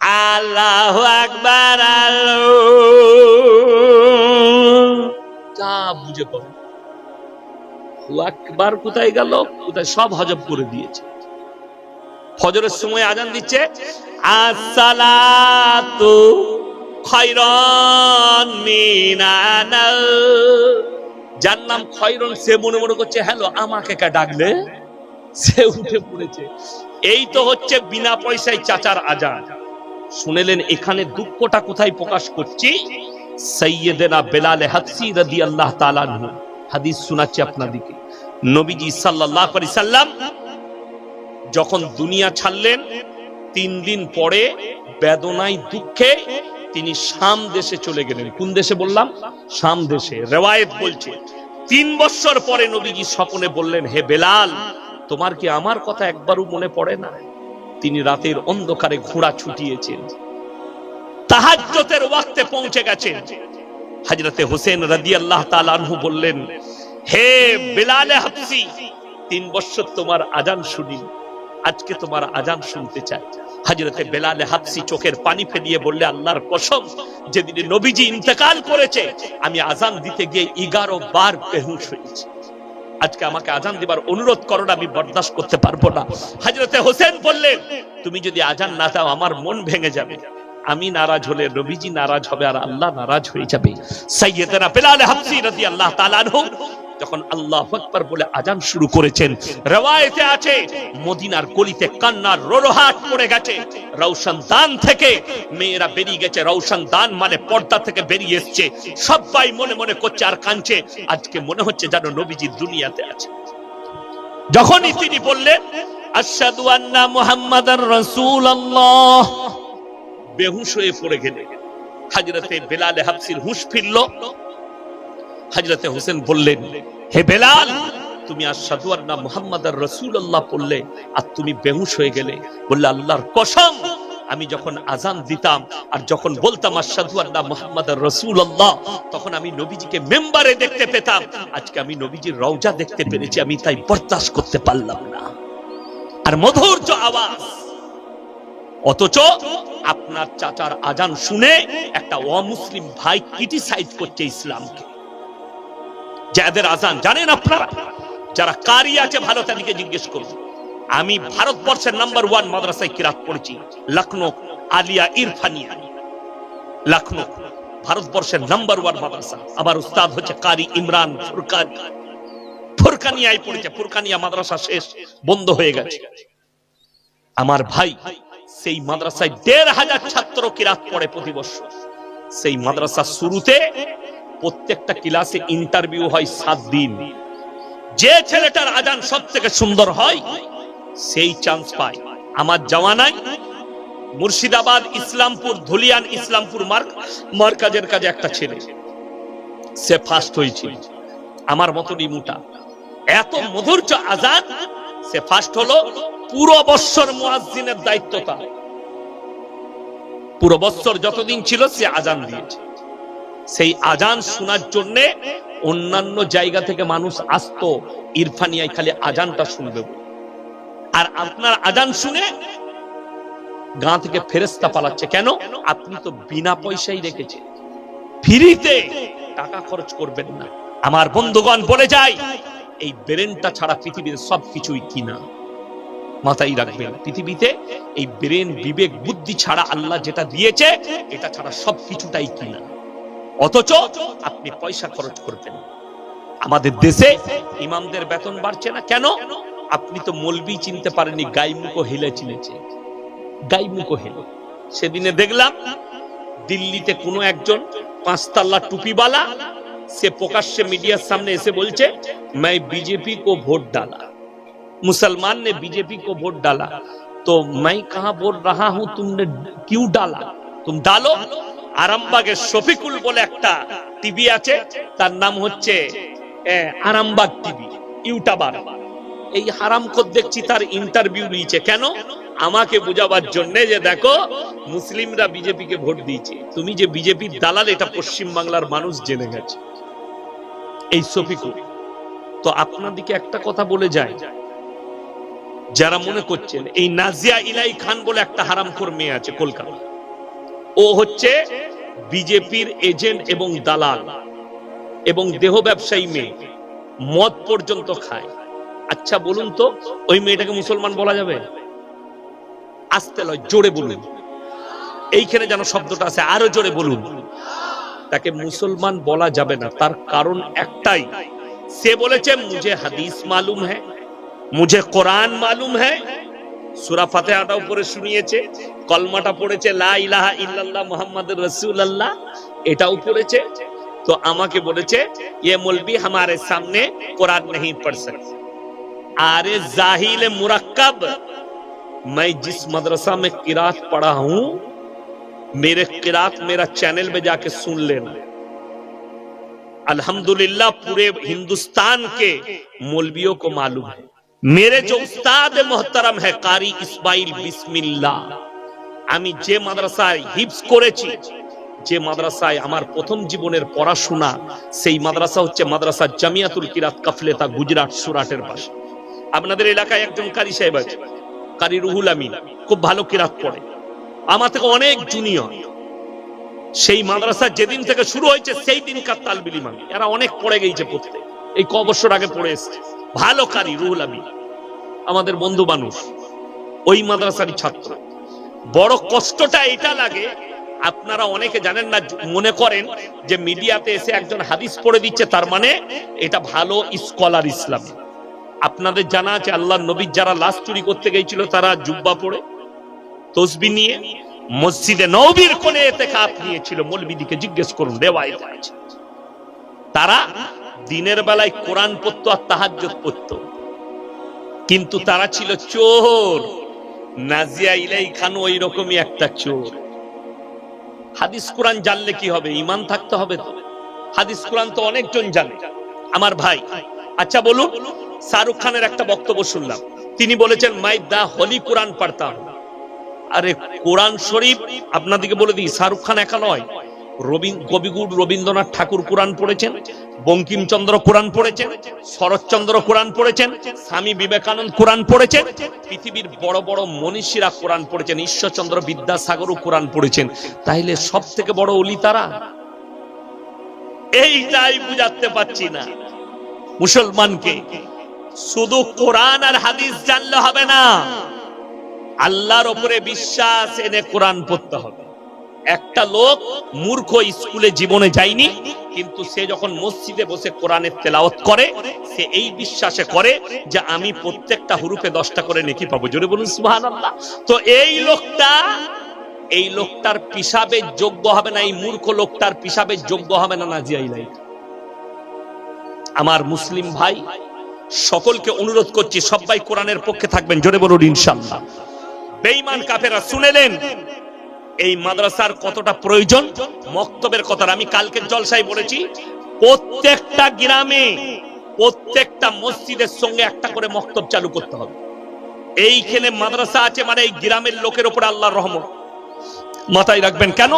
আল্লাহ আকবার যা বুঝে পড়ো। আকবার কোথায় গেল? কোথায় সব হজব করে দিয়েছে। ফজরের সময় আজান দিচ্ছে, আসসালাতু খয়রন মিনানাল। যার নাম খয়রন সে মনে মনে করছে, হ্যালো, আমাকে কে ডাকলে? সে উঠে পড়েছে। এই তো হচ্ছে বিনা পয়সায় চাচার আজান। শুনেলেন, এখানে দুঃখটা কোথায় প্রকাশ করছি? সৈয়দেনা বেলালে হাদসি রাদি আল্লাহ তালানহু হাদিস শোনাচ্ছি আপনাদিকে নবীজি আলাইহি সাল্লাম যখন দুনিয়া ছাড়লেন, তিন দিন পরে বেদনায় দুঃখে তিনি শাম দেশে চলে গেলেন। কোন দেশে বললাম? শাম দেশে। রেওয়ায়েত বলছে, তিন বছর পরে নবীজি স্বপনে বললেন, হে বেলাল, তোমার কি আমার কথা একবারও মনে পড়ে না? তিনি রাতের অন্ধকারে ঘোড়া ছুটিয়েছেন। তাহাজ্জতের ওয়াক্তে পৌঁছে গেছেন। হোসেন তাআলা আনহু বললেন, হে বেলালে হাবসি তিন বছর তোমার আজান শুনি। আজকে তোমার আজান শুনতে চাই। হযরতে বেলালে চোখের পানি ফেলিয়ে বললে, আল্লাহর কসম, যেদিনে নবীজি ইন্তেকাল করেছে, আমি আজান দিতে গিয়ে এগারো বার বেহুশ হয়েছি। আজকে আমাকে আজান দিবার অনুরোধ করো না, আমি বরদাস্ত করতে পারব না। হাজরতে হোসেন বললেন তুমি যদি আজান না দাও আমার মন ভেঙে যাবে। আমি নারাজ হলে রবিজি নারাজ হবে আর আল্লাহ নারাজ হয়ে যাবে। সাইয়েদেনা বেলাল হাফসি রাদিয়াল্লাহু তাআলা আনহু যখন আল্লাহ আকবার বলে আজান শুরু করেছেন, রওয়ায়েতে আছে, মদিনার গলিতে কান্নার রোরহাট পড়ে গেছে। রৌশন দান থেকে মেয়েরা বেরিয়ে গেছে। রৌশন দান মানে পর্দা থেকে বেরিয়ে এসছে। সবাই মনে মনে করছে আর কাঁদছে। আজকে মনে হচ্ছে যেন নবীজি দুনিয়াতে আছে। যখনই তিনি বললেন, আশহাদু আন্না মুহাম্মাদার রাসূলুল্লাহ, বেহুশ হয়ে পড়ে গেলে। হাজরতে বেলালে হাফসির হুঁশ ফিরল। হাজরতে হোসেন বললেন, হে বেলাল, তুমি আশহাদু আন্না মুহাম্মাদার রাসূলুল্লাহ পড়লে আর তুমি বেহুশ হয়ে গেলে। বললে, আল্লাহর কসম, আমি যখন আজান দিতাম আর যখন বলতাম আশহাদু আন্না মুহাম্মাদার রাসূলুল্লাহ, তখন আমি নবীজিকে মেম্বারে দেখতে পেতাম। আজকে আমি নবীজির রওজা দেখতে পেরেছি, আমি তাই বরদাস্ত করতে পারলাম না। আর মধুর যে আওয়াজ, অথচ আপনার চাচার আজান শুনে একটা অমুসলিম ভাই ক্রিটিসাইজ করছে ইসলামকে। যাদের আজান জানেন আপনারা? যারা কারি আছে ভালো তাদেরকে জিজ্ঞেস করুন। আমি ভারতবর্ষের নাম্বার ওয়ান মাদ্রাসায় কিরাত পড়েছি লখনৌ আলিয়া, ইরফানিয়া। লখনৌ ভারতবর্ষের নাম্বার ওয়ান মাদ্রাসা। আমার উস্তাদ হচ্ছে কারি ইমরান ফুরকানি। ফুরকানিয়ায় পড়েছে, ফুরকানিয়া মাদ্রাসা শেষ, বন্ধ হয়ে গেছে। আমার ভাই সেই মাদ্রাসায় দেড় হাজার ছাত্র কিরাত পড়ে প্রতি বছর সেই মাদ্রাসা শুরুতে প্রত্যেকটা ক্লাসে ইন্টারভিউ হয় সাত দিন। যে ছেলেটার আজান সব থেকে সুন্দর হয়, সেই চান্স পায়। আমার জওয়ানায় মুর্শিদাবাদ, ইসলামপুর, ধুলিয়ান, ইসলামপুর মার্ক মার্কাজের কাজে একটা ছেলে। সে ফার্স্ট হয়েছিল। আমার মতনই মোটা। এত মধুর্য আজান সে ফার্স্ট হলো পুরো বৎসর মুয়াজ্জিনের দায়িত্ব তার পুরো বৎসর যতদিন ছিল সে আজান দিয়েছে। সেই আজান শোনার জন্য অন্যান্য জায়গা থেকে মানুষ আসতো, ইরফানিয়ায় খালি আজানটা শুনবে। আর আপনার আজান শুনে গাঁ থেকে ফেরেস্তা পালাচ্ছে। কেন? আপনি তো বিনা পয়সাই রেখেছেন। ফ্রিতে টাকা খরচ করবেন না। আমার বন্ধুগণ, বলে যায় এই ব্রেনটা ছাড়া পৃথিবীর সবকিছুই কিনা মাথায় রাখবেন, পৃথিবীতে এই ব্রেন, বিবেক, বুদ্ধি ছাড়া আল্লাহ যেটা দিয়েছে, এটা ছাড়া সবকিছুটাই কিনা অথচ আপনি পয়সা খরচ করবেন আমাদের দেশে ইমামদের বেতন বাড়ছে না কেন আপনি তো মলবি চিনতে পারেননি গাইমুখো হেলে চিনেছে গাইমুখো হেলে সেদিনে দেখলাম দিল্লিতে কোনো একজন পাঁচতাল্লা টুপিওয়ালা সে প্রকাশ্যে মিডিয়ার সামনে এসে বলছে मैं बीजेपी को वोट डाला मुसलमान ने बीजेपी को वोट डाला तो मैं कहा बोल रहा हूं तुमने क्यों डाला तुम डालो আরামবাগের শফিকুল বলে একটা টিভি আছে, তার নাম হচ্ছে আরামবাগ টিভি, ইউটাবার। এই হারামখোর দেখছি, তার ইন্টারভিউ নিয়েছে। কেন? আমাকে বোঝাবার জন্য যে দেখো, মুসলিমরা বিজেপিকে ভোট দিয়েছে। তুমি যে বিজেপির দালাল, এটা পশ্চিম বাংলার মানুষ জেনে গেছে। এই শফিকুল, তো আপনাদিকে একটা কথা বলে যায়। যারা মনে করছেন, এই নাজিয়া ইলাই খান বলে একটা হারামখোর মেয়ে আছে কলকাতা ও হচ্ছে বিজেপির এজেন্ট এবং দালাল এবং দেহ ব্যবসায়ী মেয়ে। মদ পর্যন্ত খায়। আচ্ছা বলুন তো, ওই মেয়েটাকে মুসলমান বলা যাবে? আসতে লয়, জোরে বলুন। এইখানে যেন শব্দটা আছে, আরও জোরে বলুন। তাকে মুসলমান বলা যাবে না। তার কারণ একটাই। সে বলেছে, মুঝে হাদিস মালুম হ্যাঁ মুঝে কোরআন মালুম হ্যাঁ সুরা ফাতেহাটা উপরে শুনিয়েছে কলমাটা পড়েছে লা ইলাহা ইল্লাল্লাহ মুহাম্মাদুর রাসূলুল্লাহ এটাও পড়েছে তো আমাকে বলেছে ये मौलवी हमारे सामने कुरान नहीं पढ़ सकते अरे जाहिल मुरक्कब मैं जिस मदरसा में किरात पढ़ा हूं मेरे किरात मेरा चैनल में जाके सुन लेना अल्हम्दुलिल्लाह पूरे हिंदुस्तान के मौलवियों को मालूम है মেরে যে উস্তাদ মোহতারাম হ্যাঁ কারি ইসমাইল বিসমিল্লা আমি যে মাদ্রাসায় হিপস করেছি যে মাদ্রাসায় আমার প্রথম জীবনের পড়াশোনা সেই মাদ্রাসা হচ্ছে মাদ্রাসা জামিয়াতুল কিরাত কাফলেতা গুজরাট সুরাটের পাশে। আপনাদের এলাকায় একজন কারি সাহেব আছে, কারি রুহুল আমিন, খুব ভালো কিরাত পড়ে। আমার থেকে অনেক জুনিয়র। সেই মাদ্রাসা যেদিন থেকে শুরু হয়েছে, সেই দিনকার তালবিলিমান এরা অনেক পড়ে গেছে পড়তে এই ক আগে পড়ে এসেছে। ভালো কারি, রুহুল আমিন। আমাদের বন্ধু মানুষ, ওই মাদ্রাসারই ছাত্র। বড় কষ্টটা এটা লাগে, আপনারা অনেকে জানেন না, মনে করেন যে মিডিয়াতে এসে একজন হাদিস পড়ে দিচ্ছে, তার মানে এটা ভালো স্কলার ইসলাম। আপনাদের জানা আছে আল্লাহ নবীর যারা লাশ চুরি করতে গেছিল, তারা জুব্বা পড়ে, তসবি নিয়ে মসজিদে নবীর কোণে এতে কাপ নিয়েছিল, মৌলবিদিকে জিজ্ঞেস করুন আছে তারা দিনের বেলায় কোরআন পড়তো আর তাহাজ্জুদ পড়তো। কিন্তু তারা ছিল চোর। নাজিয়া ইলাই খান ওই রকমই একটা চোর। হাদিস কোরআন জানলে কি হবে? ইমান থাকতে হবে তো। হাদিস কোরআন তো অনেকজন জানে। আমার ভাই আচ্ছা বলুন, শাহরুখ খানের একটা বক্তব্য শুনলাম। তিনি বলেছেন, মাই দা হলি কোরআন পড়তাম। আরে কোরআন শরীফ, আপনাদেরকে বলে দিই, শাহরুখ খান একা নয়। রবীন্দ্র কবিগুরু রবীন্দ্রনাথ ঠাকুর কোরআন পড়েছেন, বঙ্কিমচন্দ্র কোরআন পড়েছেন, শরৎচন্দ্র কোরআন পড়েছেন, স্বামী বিবেকানন্দ কোরআন পড়েছেন, পৃথিবীর বড় বড় মনীষীরা কোরআন পড়েছেন, ঈশ্বরচন্দ্র বিদ্যাসাগরও কোরআন পড়েছেন। তাইলে সব থেকে বড় অলি তারা? এইটাই বুঝাতে পারছি না। মুসলমানকে, শুধু কোরআন আর হাদিস জানলে হবে না। আল্লাহর উপরে বিশ্বাস এনে কোরআন পড়তে হবে। একটা লোক মূর্খ স্কুলে জীবনে যায়নি, কিন্তু সে যখন মসজিদে বসে কোরআনের তেলাওয়াত করে, সে এই বিশ্বাসে করে যে আমি প্রত্যেকটা হুরুফে দশটা করে নেকি পাবো। জোরে বলুন, সুবহানাল্লাহ। তো এই লোকটা, এই লোকটার পিসাবে যোগ্য হবে না, এই মূর্খ লোকটার পিসাবে যোগ্য হবে না, নাজিয়া ইলাই আমার মুসলিম ভাই, সকলকে অনুরোধ করছি, সবাই কোরআনের পক্ষে থাকবেন, জোরে বলুন, ইনশাআল্লাহ। বেঈমান কাফেরা শুনেলেন এই মাদ্রাসার কতটা প্রয়োজন? মক্তবের কথা আমি কালকে জলসাই বলেছি, প্রত্যেকটা গ্রামে, প্রত্যেকটা মসজিদের সঙ্গে একটা করে মক্তব চালু করতে হবে। এইখানে মাদ্রাসা আছে মানে এই গ্রামের লোকের উপরে আল্লাহর রহমত। মাথায় রাখবেন কেন?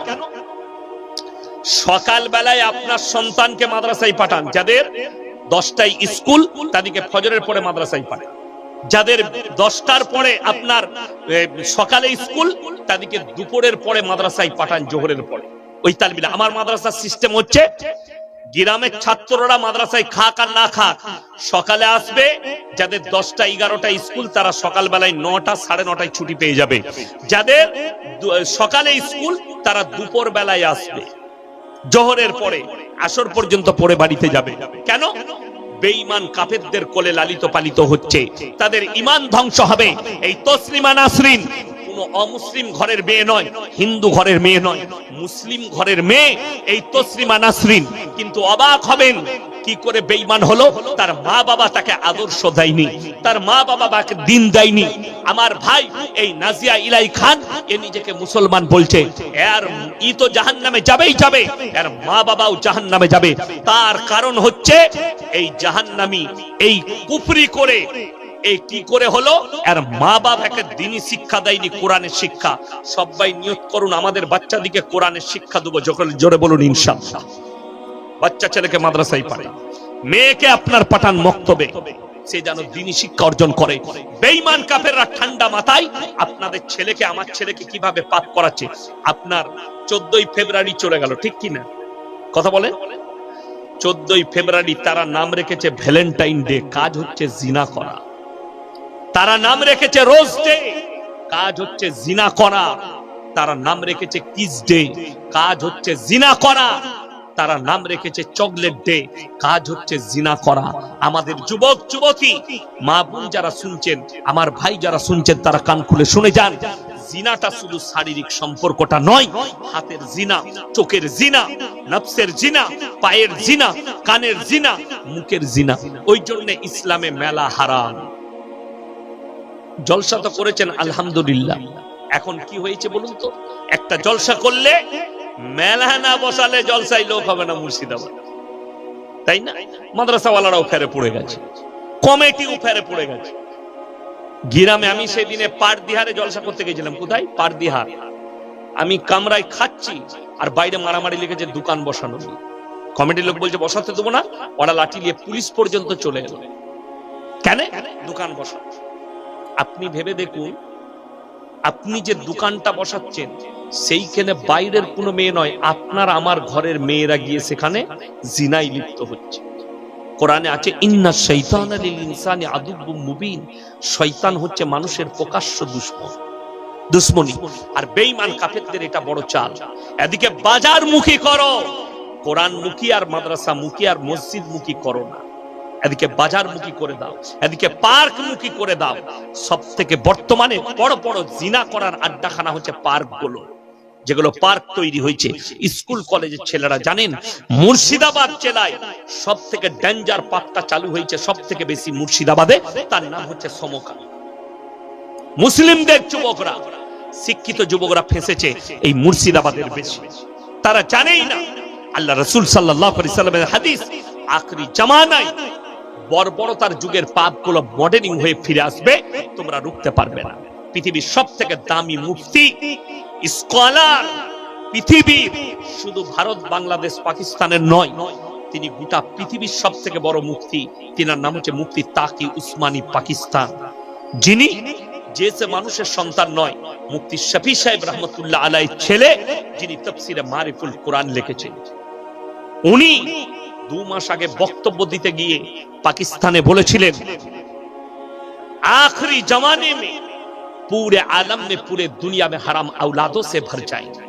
সকাল বেলায় আপনার সন্তানকে মাদ্রাসায় পাঠান, যাদের দশটায় স্কুল, তাদেরকে ফজরের পরে মাদ্রাসায় পাঠান। যাদের দশটার পরে আপনার সকালে স্কুল, তাদেরকে দুপুরের পরে মাদ্রাসায় পাঠান জোহরের পরে। ওই তালবিলা। আমার মাদ্রাসার সিস্টেম হচ্ছে, গ্রামের ছাত্ররা মাদ্রাসায় খাক আর না খাক, সকালে আসবে, যাদের দশটা এগারোটা স্কুল, তারা সকাল বেলায় নটা, সাড়ে নটায় ছুটি পেয়ে যাবে। যাদের সকালে স্কুল, তারা দুপুর বেলায় আসবে। জোহরের পরে, আসর পর্যন্ত পরে বাড়িতে যাবে। কেন? বেঈমান কাফেরদের কোলে লালিত পালিত হচ্ছে। তাদের ইমান ধ্বংস হবে। এই তসলিমা নাসরিন কোনো অমুসলিম ঘরের মেয়ে নয়, হিন্দু ঘরের মেয়ে নয়, মুসলিম ঘরের মেয়ে এই নাসরিন। কিন্তু অবাক হবেন কি করে বেঈমান হলো, তার মা বাবা তাকে আদর্শ দেয়নি, তার মা বাবা তাকে দিন দেয়নি। আমার ভাই এই নাজিয়া ইলাই খান, এ নিজেকে মুসলমান বলছে, এর ই তো জাহান নামে যাবেই যাবে, এর মা বাবাও জাহান নামে যাবে। তার কারণ হচ্ছে, এই জাহান্নামী এই কুফরি করে এই কি করে হলো? এর মা বাবাকে দিনই শিক্ষা দেয়নি কোরআনের শিক্ষা। সবাই নিয়ত করুন, আমাদের বাচ্চাদিকে কোরআনের শিক্ষা দেবো, যখন জোরে বলুন, ইনশাআল্লাহ। বাচ্চা ছেলেকে মাদ্রাসায় পারে মেয়েকে আপনার পাঠান মক্তবে। সে যেন দিনী শিক্ষা অর্জন করে। বেঈমান কাফেররা ঠান্ডা মাথায়, আপনাদের ছেলেকে, আমার ছেলেকে কীভাবে পাপ করাচ্ছে? আপনার চোদ্দই ফেব্রুয়ারি চলে গেল, ঠিক কি না? কথা বলে চোদ্দই ফেব্রুয়ারি তারা নাম রেখেছে ভ্যালেন্টাইন ডে, কাজ হচ্ছে জিনা করা। তারা নাম রেখেছে রোজ ডে। কাজ হচ্ছে জিনা করা। তারা নাম রেখেছে কিস ডে। কাজ হচ্ছে জিনা করা। তারা নাম রেখেছে চকলেট ডে। কাজ হচ্ছে জিনা করা। আমাদের যুবক, যুবতী, মা বোন যারা শুনছেন, আমার ভাই যারা শুনছেন, তারা কান খুলে শুনে যান। জিনাটা শুধু শারীরিক সম্পর্কটা নয়, হাতের জিনা, চোখের জিনা, নফসের জিনা, পায়ের জিনা, কানের জিনা, মুখের জিনা। ওই জন্য ইসলামে মেলা হারাম। জলসা তো করেছেন, আলহামদুলিল্লাহ। এখন কি হয়েছে বলুন তো? একটা জলসা করলে মেলা না বসালে জলসাই লোক হবে না মুর্শিদাবাদ। তাই না? মাদ্রাসাওয়ালারাও ফেরে পড়ে গেছে। কমিটিও ফেরে পড়ে গেছে। গিরামে আমি সেদিনে পারদিহারে জলসা করতে গেছিলাম। কোথায়? পারদিহার। আমি কামরায় খাচ্ছি আর বাইরে মারামারি লেগেছে, দোকান বসানো। কমিটির লোক বলছে, বসাতে দেবো না। ওরা লাঠি নিয়ে পুলিশ পর্যন্ত চলে এলো। কেন? দোকান বসা আপনি ভেবে দেখুন, আপনি যে দোকানটা বসাচ্ছেন, সেইখানে বাইরের কোনো মেয়ে নয়, আপনার আমার ঘরের মেয়েরা গিয়ে সেখানে জিনাই লিপ্ত হচ্ছে। কোরআনে আছে, ইন্না শৈতান আলী ইনসানি আদুব্বুম মুবিন। শয়তান হচ্ছে মানুষের প্রকাশ্য দুশ্মন। দুশ্মনী। আর বেঈমান কাফেরদের এটা বড় চাল। এদিকে বাজার মুখী করো, কোরআন মুখী আর মাদ্রাসা মুখী আর মসজিদ মুখী করো না। এদিকে বাজার মুখী করে দাও, এদিকে পার্ক মুখী করে দাও। সব থেকে বর্তমানে বড় বড় জিনা করার আড্ডাখানা হচ্ছে পার্কগুলো যেগুলো পার্ক তৈরি হয়েছে। স্কুল, কলেজের ছেলেরা জানেন, মুর্শিদাবাদ জেলায় সব থেকে ডেঞ্জার পার্কটা চালু হয়েছে সব থেকে বেশি মুর্শিদাবাদে, তার নাম হচ্ছে সমকা। মুসলিমদের যুবকরা, শিক্ষিত যুবকরা ফেসেছে এই মুর্শিদাবাদের বেশি। তারা জানেই না, আল্লাহ রসুল সাল্লাহ হাদিস, আখরি জামানায় বর্বরতার যুগের পাপগুলো মডেলিং হয়ে ফিরে আসবে, তোমরা রুখতে পারবে না। পৃথিবীর সব থেকে দামি মুফতি স্কলার পৃথিবীর শুধু ভারত, বাংলাদেশ, পাকিস্তানের নয়, তিনি গোটা পৃথিবীর সব থেকে বড় মুফতি। তিনার নাম হচ্ছে মুক্তি তাকি উসমানী পাকিস্তান। যিনি যে সে মানুষের সন্তান নয় মুক্তি শফি সাহেব রহমতুল্লাহ আলাই ছেলে, যিনি তফসিরে মারিফুল কোরআন লিখেছেন। উনি দু মাস আগে বক্তব্য দিতে গিয়ে पाकिस्ताने বলেছিলেন आखिरी जमाने में पूरे आलम में पूरे दुनिया में हराम औलादों से भर जाएंगे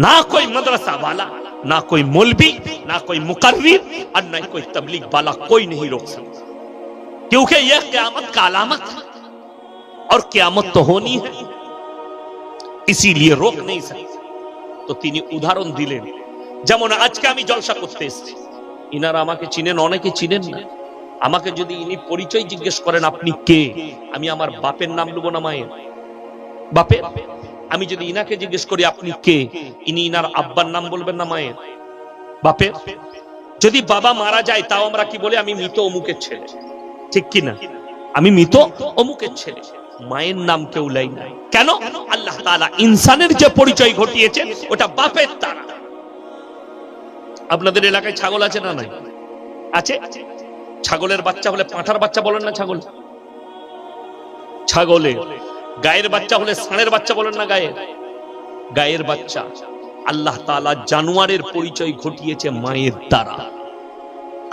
ना कोई मदरसा वाला ना कोई मौलवी ना कोई मुकर्रिर और ना कोई तबलीग वाला कोई नहीं रोक सकता क्योंकि यह क्यामत का अलामत है और क्यामत तो होनी है इसीलिए रोक नहीं सकते তো তিনি উদাহরণ দিলেন যেমন আজকে আমি জলসা করতে এসেছি ইনারা আমাকে চিনেন, অনেকে চিনেন না। আমাকে যদি ইনি পরিচয় জিজ্ঞেস করেন, আপনি কে? আমি আমার বাপের নাম নেব না মায়ের? বাপের আমি যদি ইনাকে জিজ্ঞেস করি, আপনি কে? ইনি ইনার আব্বার নাম বলবেন না মায়ের? বাপের যদি বাবা মারা যায়, তাও আমরা কি বলে, আমি মৃত অমুকের ছেলে। ঠিক কি না? আমি মৃত অমুকের ছেলে। মায়ের নাম কেউ লাই নাই কেন? আল্লাহ তাআলা ইনসানের যে পরিচয় ঘটিয়েছে ওটা বাপের তারা আপনাদের এলাকায় ছাগল আছে না নাই? আছে? ছাগলের বাচ্চা হলে পাঁঠার বাচ্চা বলেন না ছাগল? ছাগলে। গায়ের বাচ্চা হলে ষাঁড়ের বাচ্চা বলেন না গায়ের? গায়ের বাচ্চা। আল্লাহ তাআলা জানোয়ারের পরিচয় ঘটিয়েছে মায়ের দ্বারা।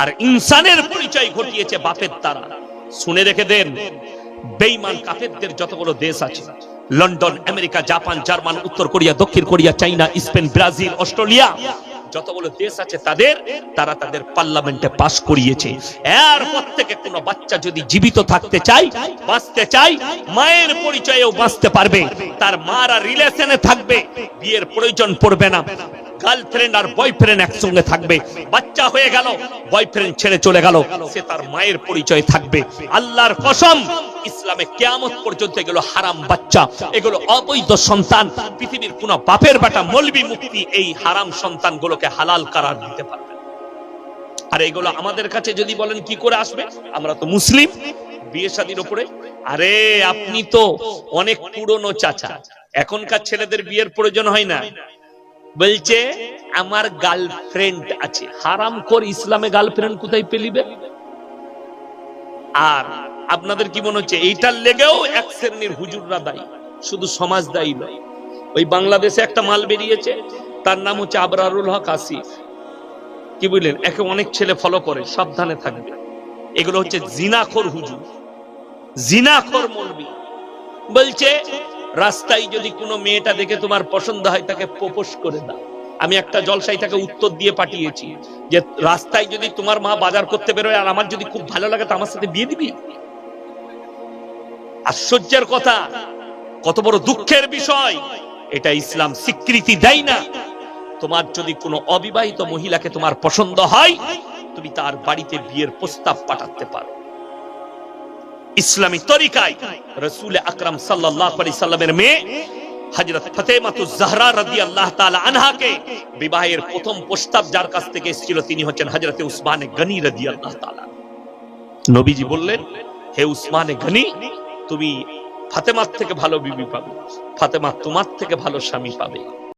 আর ইনসানের পরিচয় ঘটিয়েছে বাপের দ্বারা। শুনে রেখে দেন, বেঈমান কাফেরদের যতগুলো দেশ আছে, লন্ডন, আমেরিকা, জাপান, জার্মান, উত্তর কোরিয়া, দক্ষিণ Korea, China, Spain, Brazil, Australia যতগুলো দেশ আছে তাদের, তারা তাদের পার্লামেন্টে পাস করিয়েছে। এরপর থেকে কোনো বাচ্চা যদি জীবিত থাকতে চাই বাঁচতে চাই মায়ের পরিচয়েও বাঁচতে পারবে। তার মারা রিলেশনে থাকবে, বিয়ের প্রয়োজন পড়বে না। গার্লফ্রেন্ড আর বয়ফ্রেন্ড একসঙ্গে থাকবে। বাচ্চা হয়ে গেল বয়ফ্রেন্ড ছেড়ে চলে গেল, সে তার মায়ের পরিচয় থাকবে। আল্লাহর কসম, ইসলামে কেয়ামত পর্যন্ত এগুলো হারাম বাচ্চা। এগুলো অবৈধ সন্তান, পৃথিবীর কোন বাপের বেটা মলবি মুক্তি এই হারাম সন্তানগুলোকে হালাল করার দিতে পারবে আর এগুলো আমাদের কাছে যদি বলেন কি করে আসবে? আমরা তো মুসলিম, বিয়ে শাদীর উপরে আরে, আপনি তো অনেক পুরনো চাচা। এখনকার ছেলেদের বিয়ের প্রয়োজন হয় না। বলছে, আমার গার্লফ্রেন্ড আছে। হারাম কর ইসলামে গার্লফ্রেন্ড কোথায় পেলিবে? আর আপনাদের কি মনে হচ্ছে, এইটার লেগেও এক শ্রেণির হুজুররা দায়ী? শুধু সমাজ দায়ী নয়। ওই বাংলাদেশে একটা মাল বেরিয়েছে, তার নাম হচ্ছে আবরারুল হক আসিফ। কি বুঝলেন? একে অনেক ছেলে ফলো করে, সাবধানে থাকবে। এগুলো হচ্ছে জিনাখোর হুজুর। জিনাখোর মলবি। বলছে রাস্তায় যদি কোনো মেয়েটা দেখে তোমার পছন্দ হয়, তাকে প্রপোজ করে দাও। আমি একটা জলসাই তাকে উত্তর দিয়ে পাঠিয়েছি যে, রাস্তায় যদি তোমার মা বাজার করতে বেরোয় আর আমার যদি খুব ভালো লাগে, তো আমার সাথে বিয়ে দিবি? আশ্চর্যের কথা, কত বড় দুঃখের বিষয়। এটা ইসলাম স্বীকৃতি দেয় না। তোমার যদি কোনো অবিবাহিত মহিলাকে তোমার পছন্দ হয়, তুমি তার বাড়িতে বিয়ের প্রস্তাব পাঠাতে পারো। ইসলামী তরিকায় রসুল আকরাম সাল্লামের মেয়ে তিনি হচ্ছেন গনি নবীজি বললেন, হে উসমানে গনি, তুমি ফাতেমার থেকে ভালো বিবি পাবে। ফাতেমা তোমার থেকে ভালো স্বামী পাবে।